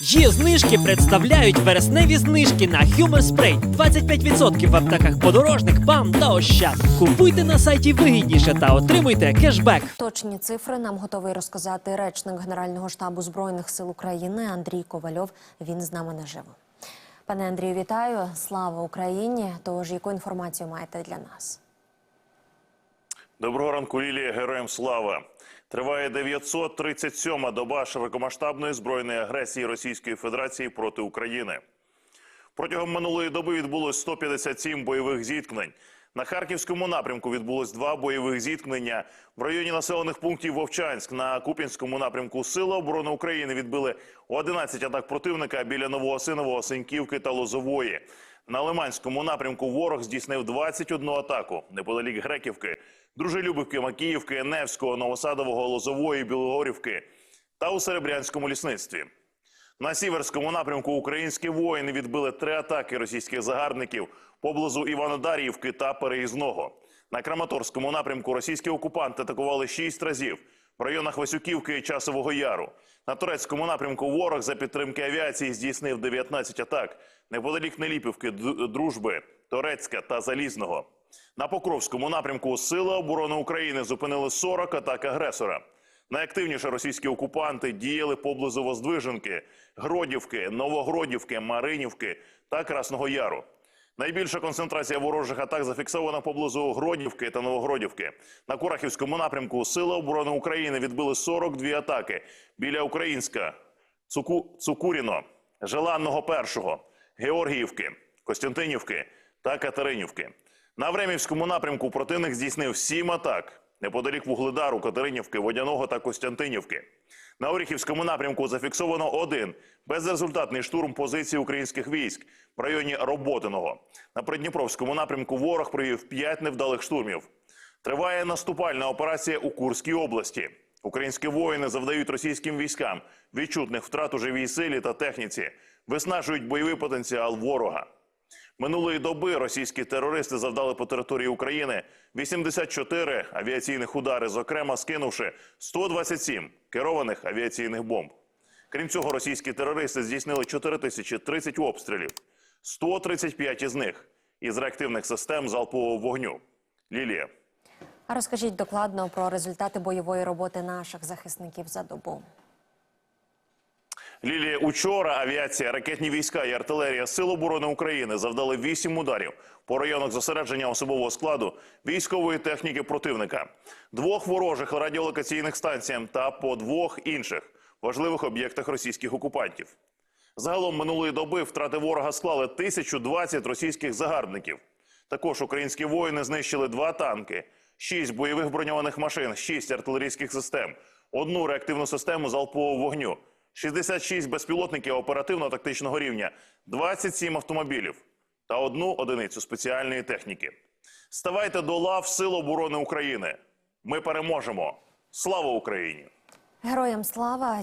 Є знижки представляють вересневі знижки на Humor Spray. 25% в аптеках подорожник, БАМ та Ощад. Купуйте на сайті вигідніше та отримуйте кешбек. Точні цифри нам готовий розказати речник Генерального штабу збройних сил України Андрій Ковальов. Він з нами наживо. Пане Андрію, вітаю! Слава Україні! Тож яку інформацію маєте для нас? Доброго ранку, Лілія, героям слава. Триває 937-ма доба широкомасштабної збройної агресії Російської Федерації проти України. Протягом минулої доби відбулось 157 бойових зіткнень. На харківському напрямку відбулось два бойових зіткнення. В районі населених пунктів Вовчанськ на Куп'янському напрямку Сили оборони України відбили 11 атак противника біля Новоосинового, Сеньківки та Лозової. На Лиманському напрямку ворог здійснив 21 атаку неподалік Греківки, Дружелюбівки, Макіївки, Невського, Новосадового, Лозової, Білогорівки та у Серебрянському лісництві. На сіверському напрямку українські воїни відбили три атаки російських загарбників поблизу Іванодарівки та Переїзного. На Краматорському напрямку російські окупанти атакували шість разів в районах Васюківки і Часового Яру. На турецькому напрямку ворог за підтримки авіації здійснив 19 атак неподалік Неліпівки, Дружби, Торецька та Залізного. На Покровському напрямку Сили оборони України зупинили 40 атак агресора. Найактивніше російські окупанти діяли поблизу Воздвиженки, Гродівки, Новогродівки, Маринівки та Красного Яру. Найбільша концентрація ворожих атак зафіксована поблизу Гродівки та Новогродівки. На Курахівському напрямку Сили оборони України відбили 42 атаки біля Українська, Цуку... Цукуріно, Желанного Першого, Георгіївки, Костянтинівки та Катеринівки. На Времівському напрямку противник здійснив сім атак неподалік Вугледару, Катеринівки, Водяного та Костянтинівки. На Оріхівському напрямку зафіксовано один безрезультатний штурм позицій українських військ в районі Роботиного. На Придніпровському напрямку ворог провів п'ять невдалих штурмів. Триває наступальна операція у Курській області. Українські воїни завдають російським військам відчутних втрат у живій силі та техніці, виснажують бойовий потенціал ворога. Минулої доби російські терористи завдали по території України 84 авіаційних удари, зокрема скинувши 127 керованих авіаційних бомб. Крім цього, російські терористи здійснили 4030 обстрілів, 135 із них із реактивних систем залпового вогню. Лілія. А розкажіть докладно про результати бойової роботи наших захисників за добу. Лілія, учора авіація, ракетні війська і артилерія Сил оборони України завдали вісім ударів по районах зосередження особового складу військової техніки противника, двох ворожих радіолокаційних станціям та по двох інших важливих об'єктах російських окупантів. Загалом минулої доби втрати ворога склали 1020 російських загарбників. Також українські воїни знищили два танки, шість бойових броньованих машин, шість артилерійських систем, одну реактивну систему залпового вогню, 66 безпілотників оперативно-тактичного рівня, 27 автомобілів та одну одиницю спеціальної техніки. Ставайте до лав Сил оборони України. Ми переможемо. Слава Україні! Героям слава!